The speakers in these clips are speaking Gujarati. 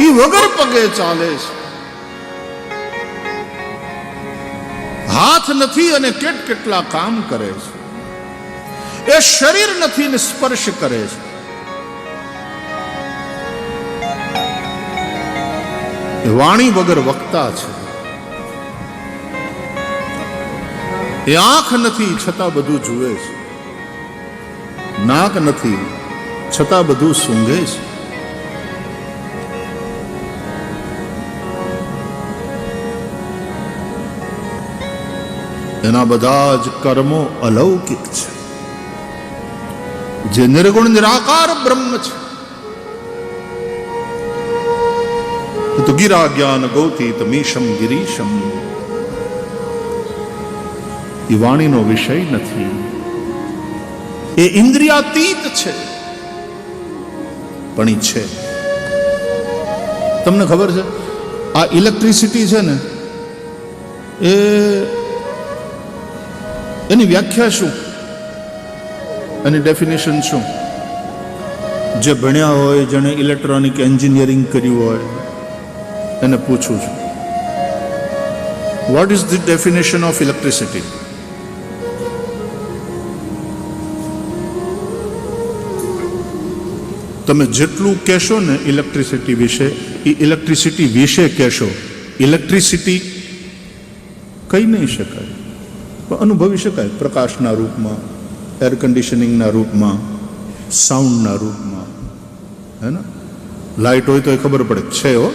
એ વગર પગે ચાલે છે. હાથ નથી અને કેટ કેટલા કામ કરે છે. એ શરીર નથી ને સ્પર્શ કરે છે. વાણી વગર વક્તા છે. એ આંખ નથી છતાં બધું જુએ છે. નાક નથી છતાં બધું સૂંઘે છે. એના બધા જ કર્મો અલૌકિક છે. જે નિર્ગુણ, નિરાકાર બ્રહ્મ છે. તો ગિરા જ્ઞાન ગૌતી તમીશમ ગિરીશમ. એ વાણીનો વિષય નથી. એ ઇન્દ્રિયાતીત છે. પણ એ છે. તમને ખબર છે? આ ઇલેક્ટ્રિસિટી છે ને, એ એની વ્યાખ્યા શું? એની ડેફિનેશન શું? જે ભણ્યા હોય, જેણે ઇલેક્ટ્રોનિક એન્જિનિયરિંગ કર્યું હોય, એને પૂછું છું. What is the definition of electricity તમે જેટલું કહેશો ને ઇલેક્ટ્રિસિટી વિશે, એ ઇલેક્ટ્રિસિટી વિશે કહેશો. ઇલેક્ટ્રિસિટી કહી નહીં શકાય. અનુભવી શકાય. પ્રકાશના રૂપમાં એર કન્ડિશનિંગના રૂપમાં સાઉન્ડના રૂપમાં. હે ને? લાઇટ હોય તો એ ખબર પડે. છે હો.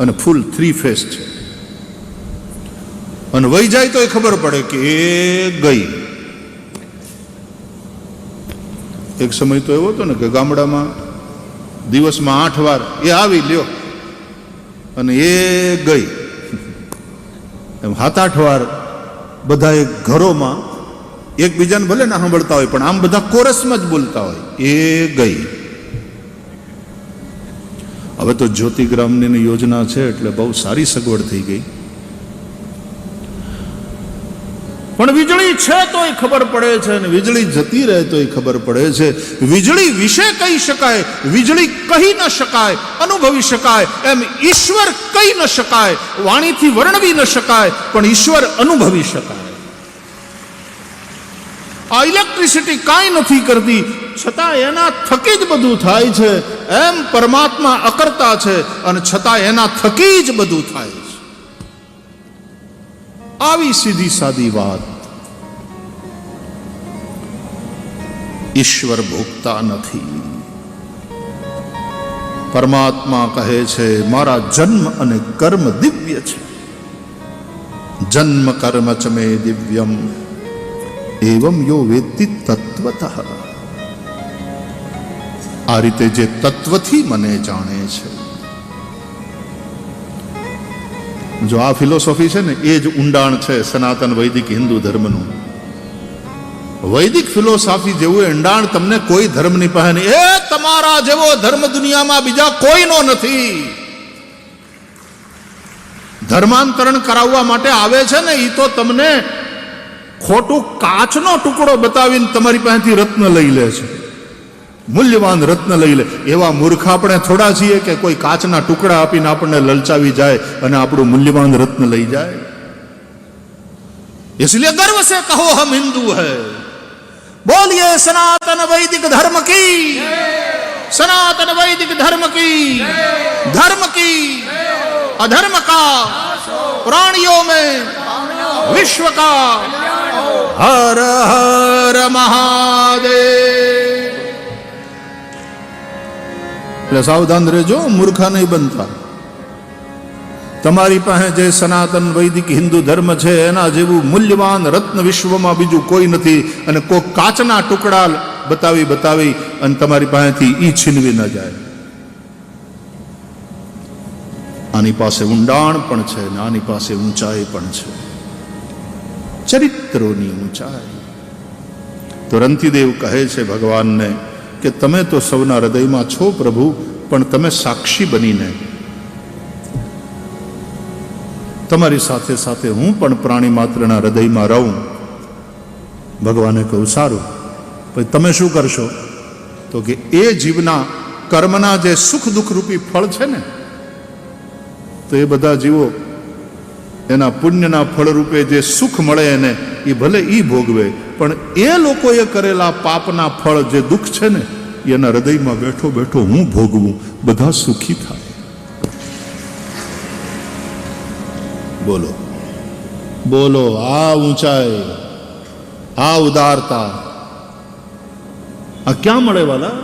અને ફૂલ થ્રી ફેસ છે. અને વહી જાય તો એ ખબર પડે કે એ ગઈ. એક સમય તો એવો હતો ને કે ગામડામાં દિવસમાં આઠ વાર એ આવી, લ્યો. અને એ ગઈ. એમ સાત આઠ વાર બધા એ ઘરોમાં એકબીજાને ભલે ના સાંભળતા હોય, પણ આમ બધા કોરસમાં જ બોલતા હોય. એ ગઈ. હવે તો જ્યોતિગ્રામની યોજના છે, એટલે બહુ સારી સગવડ થઈ ગઈ. પણ વીજળી છે તોય ખબર પડે છે અને વીજળી જતી રહે તોય ખબર પડે છે. વીજળી વિશે કહી શકાય, વીજળી કહી ન શકાય, અનુભવી શકાય, એમ ઈશ્વર કહી ન શકાય, વાણીથી વર્ણવી ન શકાય, પણ ઈશ્વર અનુભવી શકાય. આ ઇલેક્ટ્રિસિટી કાંઈ નથી કરતી, છતાં એના થકી જ બધું થાય છે. એમ પરમાત્મા અકર્તા છે અને છતાં એના થકી જ બધું થાય છે. આવી સીધી સાદી વાત. ઈશ્વર ભોગતા નથી. પરમાત્મા કહે છે, મારા જન્મ અને કર્મ દિવ્ય છે. જન્મ કર્મ ચ દિવ્યમ. એવમ યો વેત્તિ તત્વતઃ. આ રીતે જે તત્વથી મને જાણે છે. જો આ ફિલોસોફી છે ને, એ જ ઊંડાણ છે સનાતન વૈદિક હિન્દુ ધર્મનું. વૈદિક ફિલોસોફી જેવું ઊંડાણ તમને કોઈ ધર્મની પાસે નહીં એ તમારા જેવો ધર્મ દુનિયામાં બીજા કોઈનો નથી ધર્માંતરણ કરાવવા માટે આવે છે ને એ તો તમને ખોટું કાચનો ટુકડો બતાવીને તમારી પાસેથી રત્ન લઈ લે છે મૂલ્યવાન રત્ન લઈ લે એવા મૂર્ખ આપણે થોડા છીએ કે કોઈ કાચના ટુકડા આપીને આપણને લલચાવી જાય અને આપણું મૂલ્યવાન રત્ન લઈ જાય इसलिए गर्व से कहो हम हिंदू है बोलिए, सनातन वैदिक धर्म की। सनातन वैदिक धर्म की। धर्म की। अधर्म का। प्राणियों में। विश्व का। हर हर महादेव। सावधान रहे जो मूर्खा नहीं बनता। તમારી પાસે જે સનાતન વૈદિક હિન્દુ ધર્મ છે, એના જેવું મૂલ્યવાન રત્ન વિશ્વમાં બીજું કોઈ નથી. અને કોઈ કાચના ટુકડા બતાવી બતાવી અને તમારી પાસેથી ઈ છીનવી ન જાય. આની પાસે ઊંડાણ પણ છે અને આની પાસે ઊંચાઈ પણ છે. ચરિત્રોની ઊંચાઈ. તો રંતિદેવ કહે છે ભગવાનને કે તમે તો સૌના હૃદયમાં છો પ્રભુ, પણ તમે સાક્ષી બનીને તમારી સાથે સાથે હું પણ પ્રાણી માત્રના હૃદયમાં રહું. ભગવાને કહ્યું, સારું. પછી તમે શું કરશો? તો કે, એ જીવના કર્મના જે સુખ દુઃખ રૂપી ફળ છે ને, તો એ બધા જીવો એના પુણ્યના ફળ રૂપે જે સુખ મળે એને, એ ભલે એ ભોગવે, પણ એ લોકોએ કરેલા પાપના ફળ જે દુઃખ છે ને, એના હૃદયમાં બેઠો બેઠો હું ભોગવું, બધા સુખી થાય. બોલો. બોલો, આ ઊંચાઈ, આ ઉદારતા. આ ક્યાં મળે વાલા?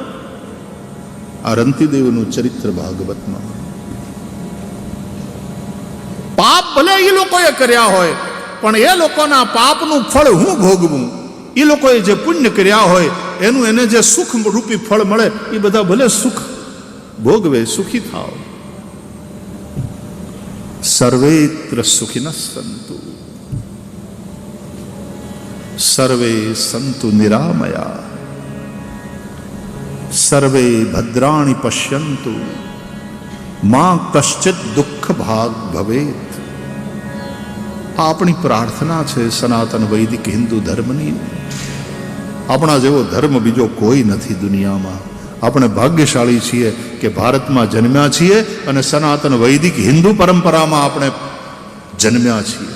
આ રંતિદેવનું ચરિત્ર ભાગવતમાં. પાપ ભલે એ લોકોએ કર્યા હોય, પણ એ લોકોના પાપનું ફળ હું ભોગવું? એ લોકોએ જે પુણ્ય કર્યા હોય, એનું એને જે સુખ રૂપી ફળ મળે એ બધા ભલે સુખ ભોગવે, સુખી થાવ. સર્વેત્ર સુખિન સંતુ સર્વે સંતુ નિરામયા સર્વે ભદ્રાણી પશ્યંતુ માં કશ્ચિત દુઃખ ભાગ ભવેત આ આપણી પ્રાર્થના છે સનાતન વૈદિક હિન્દુ ધર્મની આપણા જેવો ધર્મ બીજો કોઈ નથી દુનિયામાં આપણે ભાગ્યશાળી છીએ કે ભારતમાં જન્મ્યા છીએ અને સનાતન વૈદિક હિન્દુ પરંપરામાં આપણે જન્મ્યા છીએ.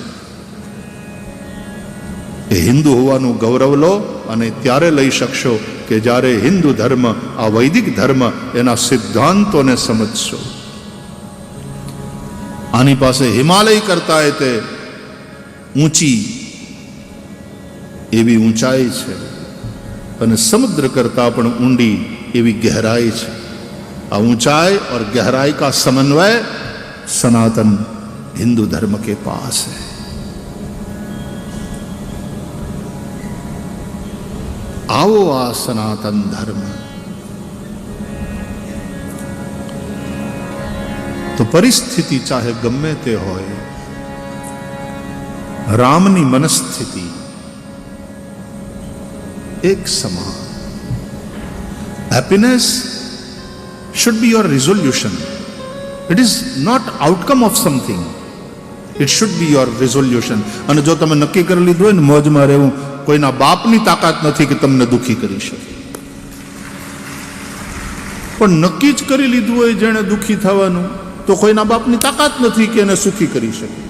એ હિન્દુ હોવાનું ગૌરવ લો અને ત્યારે લઈ શકશો કે જ્યારે હિન્દુ ધર્મ, આ વૈદિક ધર્મ એના સિદ્ધાંતોને સમજશો. આની પાસે હિમાલય કરતા તે ઊંચી, એવી ઊંચાઈ છે. અને સમુદ્ર કરતા પણ ઊંડી એવી ગહેરાઈ છે આ ऊंचाई और गहराई का समन्वय सनातन हिंदू धर्म के पास है આવો આ સનાતન ધર્મ તો પરિસ્થિતિ ચાહે ગમે તે હોય રામની મનસ્થિતિ એક સમાન happiness should be your resolution. It is not outcome of something. It should be your resolution. અને જો તમે નક્કી કરી લીધું હોય ને મોજમાં રહેવું, કોઈના બાપની તાકાત નથી કે તમને દુખી કરી શકે પણ નક્કી જ કરી લીધું હોય જેણે દુઃખી થવાનું, તો કોઈના બાપની તાકાત નથી કે એને સુખી કરી શકે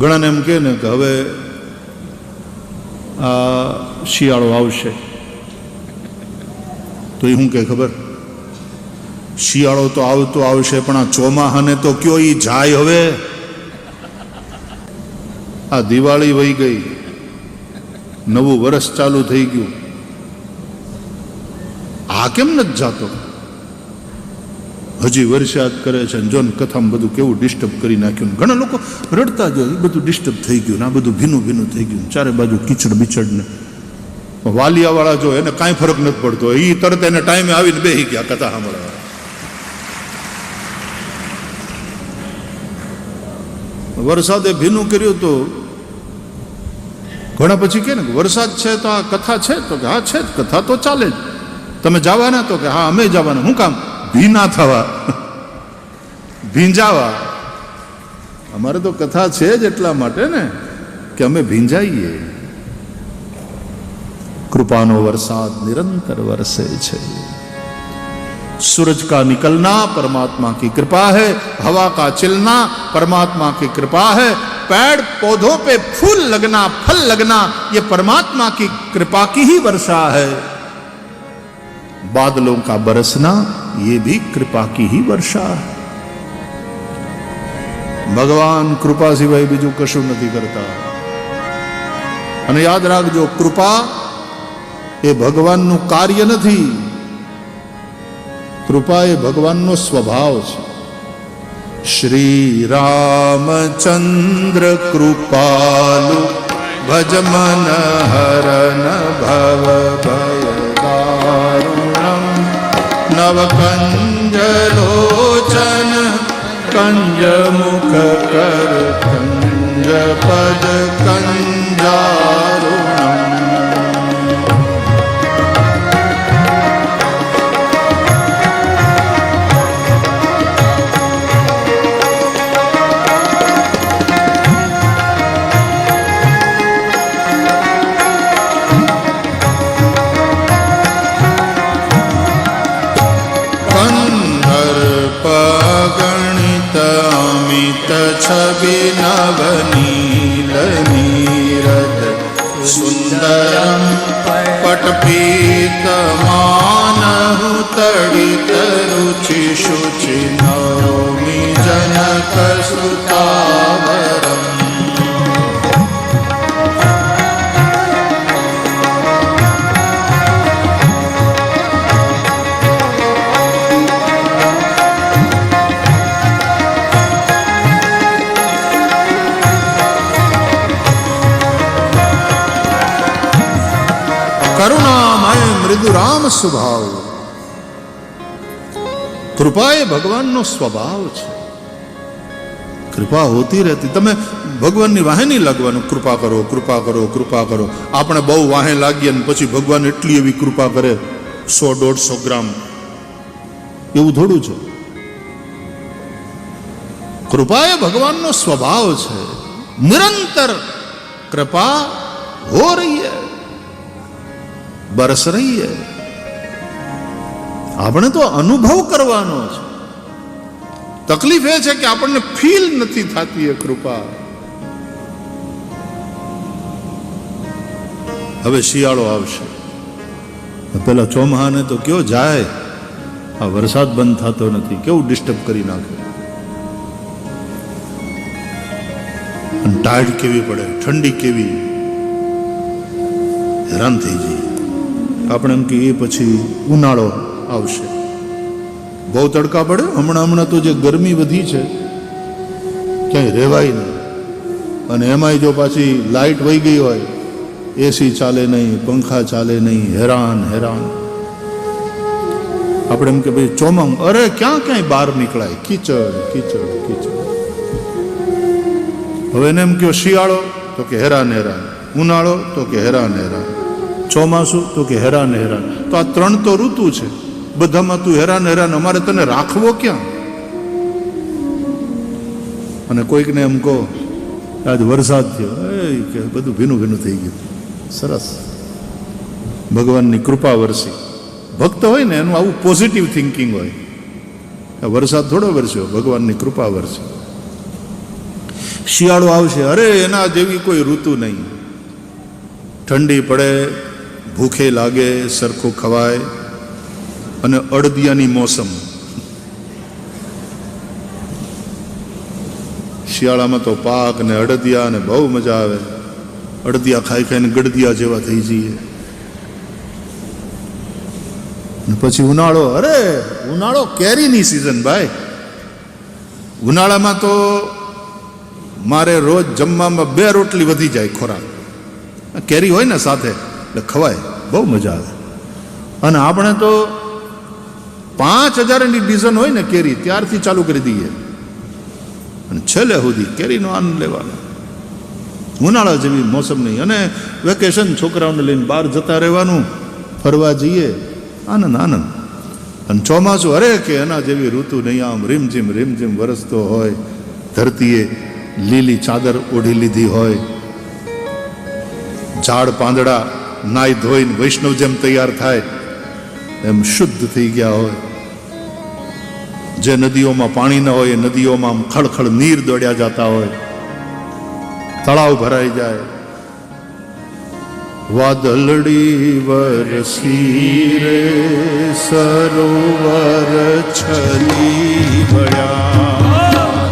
ઘણાને એમ કહે ને કે હવે આ શિયાળો આવશે. તો એ શું કે ખબર? શિયાળો તો આવતો આવશે, પણ આ ચોમાહાને તો કયો ઈ જાય હવે? આ દિવાળી વહી ગઈ. નવું વર્ષ ચાલુ થઈ ગયું. આ કેમ નથી જાતો? હજી વરસાદ કરે છે જો કથામાં બધું કેવું ડિસ્ટર્બ કરી નાખ્યું ઘણા લોકો રડતા જ એ બધું ડિસ્ટર્બ થઈ ગયું આ બધું ભીનું ભીનું થઈ ગયું ચારે બાજુ કીચડ બીચડ ને વાલિયાવાળા જો એને કાંઈ ફરક નથી પડતો એ તરત એને ટાઈમે આવીને બેસી ગયા કથા સાંભળવા. વરસાદે ભીનું કર્યું તો ઘણા પછી કે ને વરસાદ છે તો આ કથા છે તો કે હા, છે કથા તો ચાલે જ. તમે જવાના તો કે હા, અમે જવાના. શું કામ? ભીના થવા ભીંજાવા અમારે તો કથા છે જ એટલા માટે ને કે અમે ભીંજાઈએ કૃપાનો વરસાદ નિરંતર વરસે છે सूरज का निकलना परमात्मा की कृपा है हवा का चलना परमात्मा की कृपा है पेड़ पौधों पे फूल लगना फल लगना ये परमात्मा की कृपा की ही वर्षा है बादलों का बरसना ये भी કૃપા કી હી વર્ષા ભગવાન કૃપા સિવાય બીજું કશું નથી કરતા અને યાદ રાખજો કૃપા એ ભગવાનનું કાર્ય નથી. કૃપા એ ભગવાનનો સ્વભાવ છે. શ્રી રામચંદ્ર કૃપાલુ ભજમન હરન ભવ ભય. નવ કંજ લોચન કંજ મુખ કર કંજ પદ સ્વભાવ. કૃપા એ ભગવાનનો સ્વભાવ છે. કૃપા હોતી રહેતી. તમે ભગવાનની વાહે લાગવાનું. કૃપા કરો કૃપા કરો કૃપા કરો. આપણે બહુ વાહે લાગીએ ને પછી ભગવાન એટલી એવી કૃપા કરે. સો દોઢસો ગ્રામ. એવું થોડું છે. કૃપા એ ભગવાનનો સ્વભાવ છે. નિરંતર કૃપા હો રહી બરસ રહી આપણે તો અનુભવ કરવાનો છે. તકલીફ એ છે કે આપણને ફીલ નથી થતી એ કૃપા. હવે શિયાળો આવશે. પેલા ચોમાહાને તો કયો જાય? આ વરસાદ બંધ થતો નથી. કેવું ડિસ્ટર્બ કરી નાખે? ટાઈડ કેવી પડે? ઠંડી કેવી? હેરાન થઈ જઈએ. આપણે એમ કે એ પછી ઉનાળો આવશે. બહુ તડકા પડે? હમણાં હમણાં તો જે ગરમી વધી છે, ક્યાંય રહેવાય નહીં. અને એમાંય જો પાછી લાઇટ વહી ગઈ હોય એસી ચાલે નહીં, પંખા ચાલે નહીં, હેરાન હેરાન. આપણે એમ કે ભાઈ ચોમંગ અરે ક્યાં ક્યાંય બહાર નીકળાય? કીચડ કીચડ કીચડ. હવે એને એમ કયો, શિયાળો, તો કે હેરાન હેરાન. ઉનાળો, તો કે હેરાન હેરાન. ચોમાસું, તો કે હેરાન હેરાન. તો આ ત્રણ તો ઋતુ છે. બધામાં તું હેરાન હેરાન, અમારે તને રાખવો ક્યાં? અને કોઈકને એમ કહો, આજ વરસાદ થયો. એ કે બધું ભીનું ભીનું થઈ ગયું. સરસ. ભગવાનની કૃપા વરસી. ભક્ત હોય ને, એનું આવું પોઝિટિવ થિંકિંગ હોય. વરસાદ થોડો વરસ્યો, ભગવાનની કૃપા વરસી શિયાળો આવશે, અરે એના જેવી કોઈ ઋતુ નહીં. ઠંડી પડે, ભૂખે લાગે, સરખું ખવાય. અને અડદિયાની મોસમ. શિયાળામાં તો પાક ને અડદિયા ને બહુ મજા આવે. અડદિયા ખાઈ ખાઈને ગડદિયા જેવા થઈ જઈએ. પછી ઉનાળો, અરે, ઉનાળો કેરીની સિઝન ભાઈ. ઉનાળામાં તો મારે રોજ જમવામાં બે રોટલી વધી જાય ખોરાક. કેરી હોય ને સાથે, એટલે ખવાય, બહુ મજા આવે. અને આપણે તો પાંચ હજારની ડિઝન હોય ને કેરી, ત્યારથી ચાલુ કરી દઈએ. અને છેલ્લે સુધી કેરીનો આનંદ લેવાનો. ઉનાળા જેવી મોસમની અને વેકેશન, છોકરાઓને લઈને બહાર જતા રહેવાનું, ફરવા જઈએ. આનંદ આનંદ. અને ચોમાસું અરે કે એના જેવી ઋતુ નહીં. આમ રીમઝીમ રીમઝીમ વરસતો હોય. ધરતીએ લીલી ચાદર ઓઢી લીધી હોય. ઝાડ પાંદડા નાઈ ધોઈને વૈષ્ણવ જેમ તૈયાર થાય. એમ શુદ્ધ થઈ ગયા હોય. જે નદીઓમાં પાણી ન હોય, એ નદીઓમાં ખળખળ નીર દોડ્યા જતા હોય. તળાવ ભરાઈ જાય. વાદળડી વરસી રે, સરોવર છલી ભયા. વાદળડી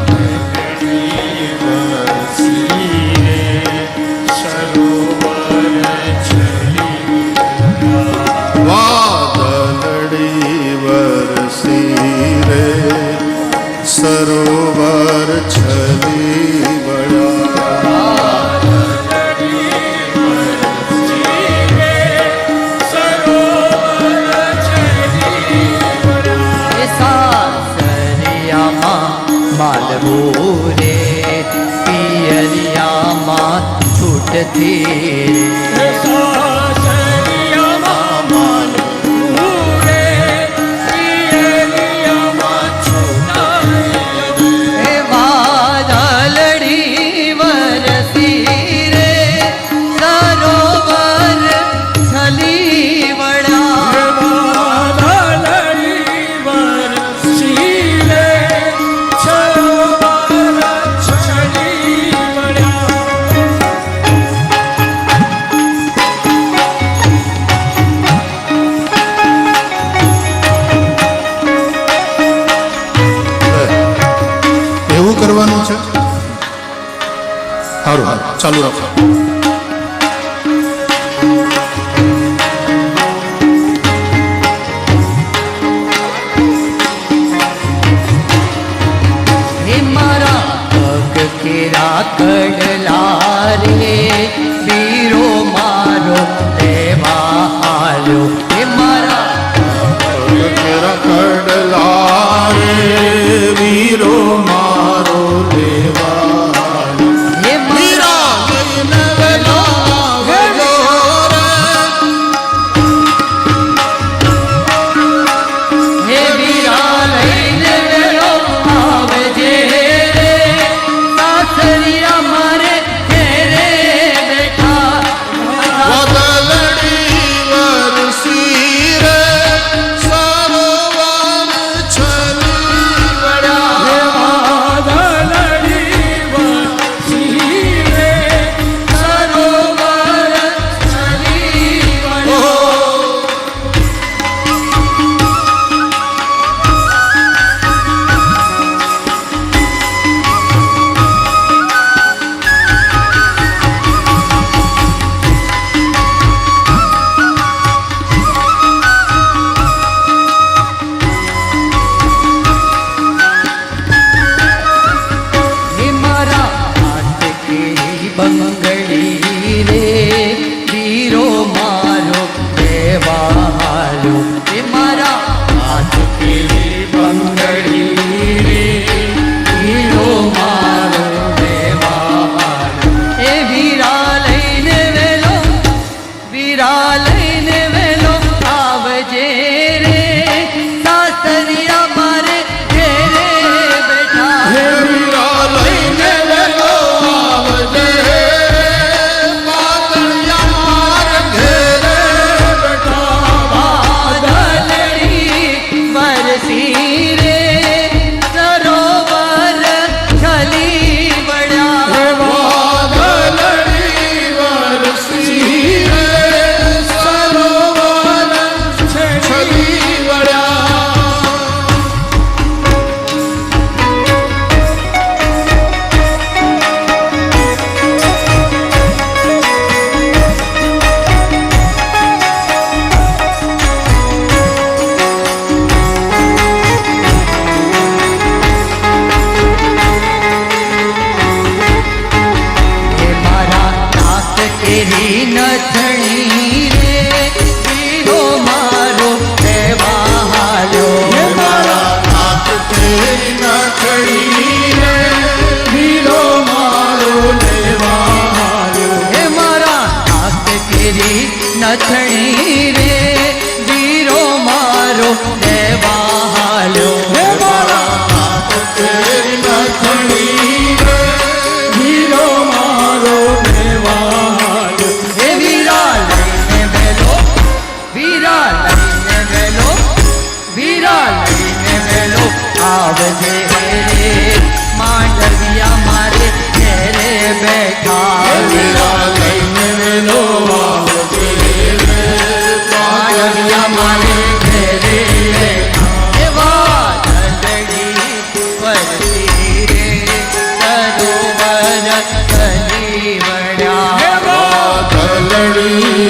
કેરી નથણી રે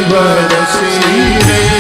સરોવર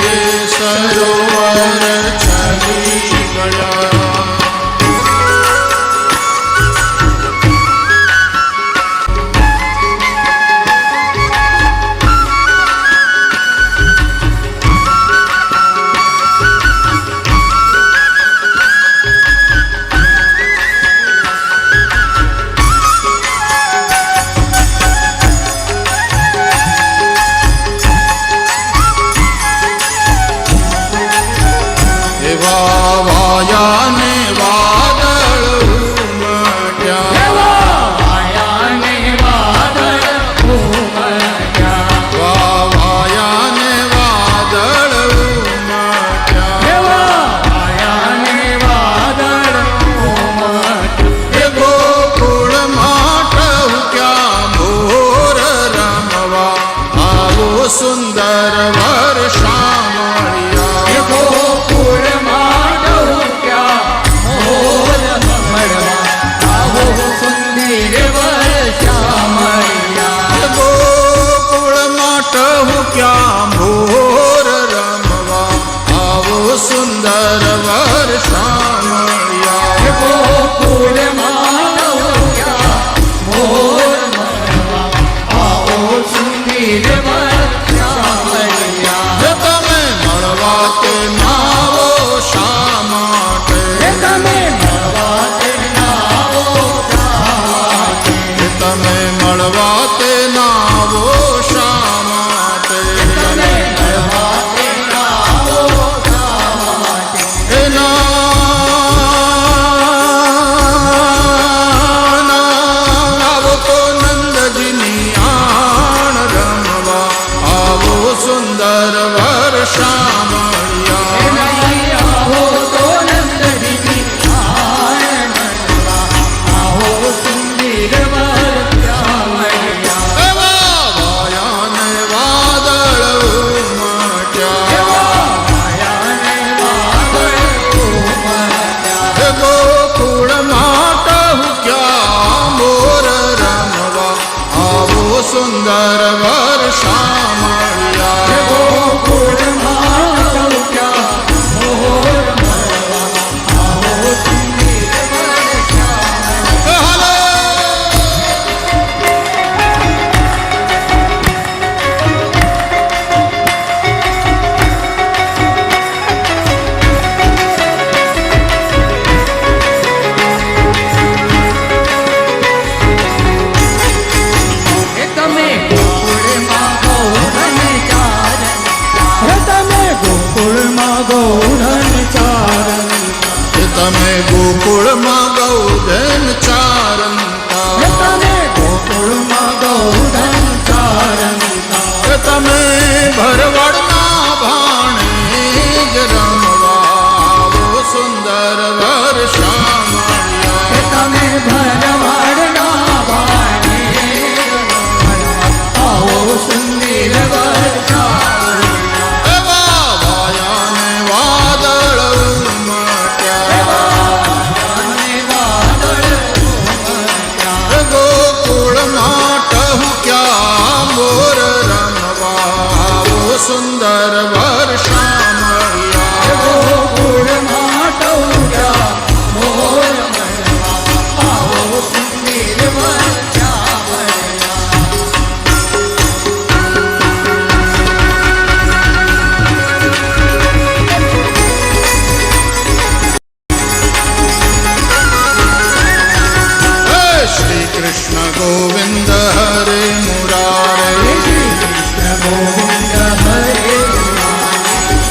कृष्ण गोविन्द हरे मुरारे कृष्ण गोविन्द हरे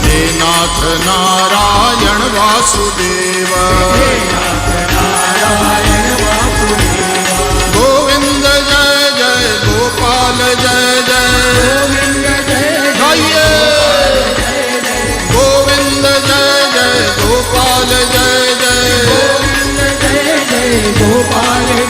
हे नाथ नारायण वासुदेव गोविन्द जय जय गोपाल जय गोपाल जय जय गोपाल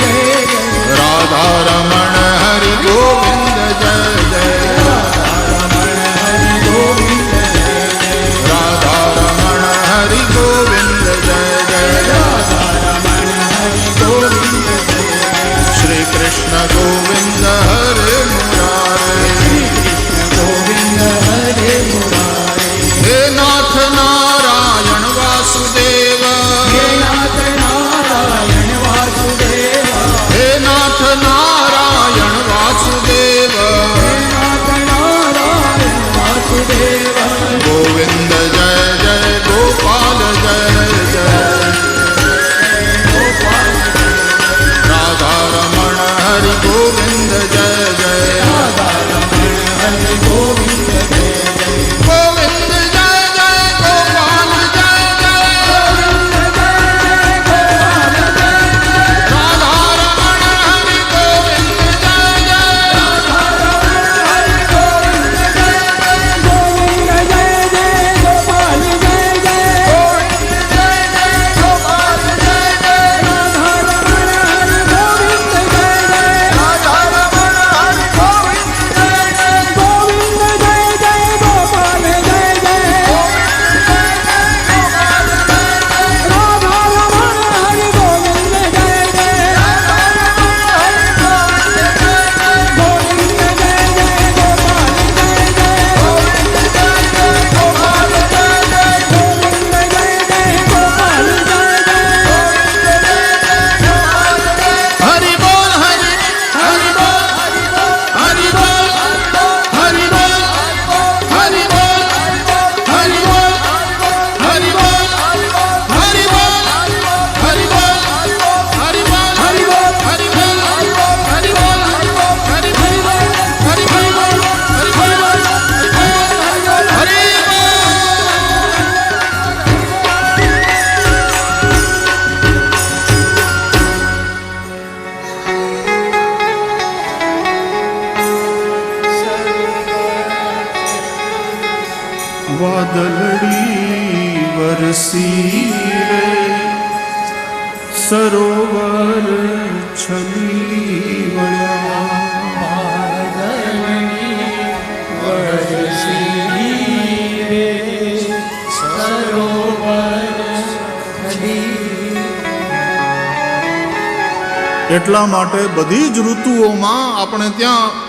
એટલા માટે બધી જ ઋતુઓમાં આપણે ત્યાં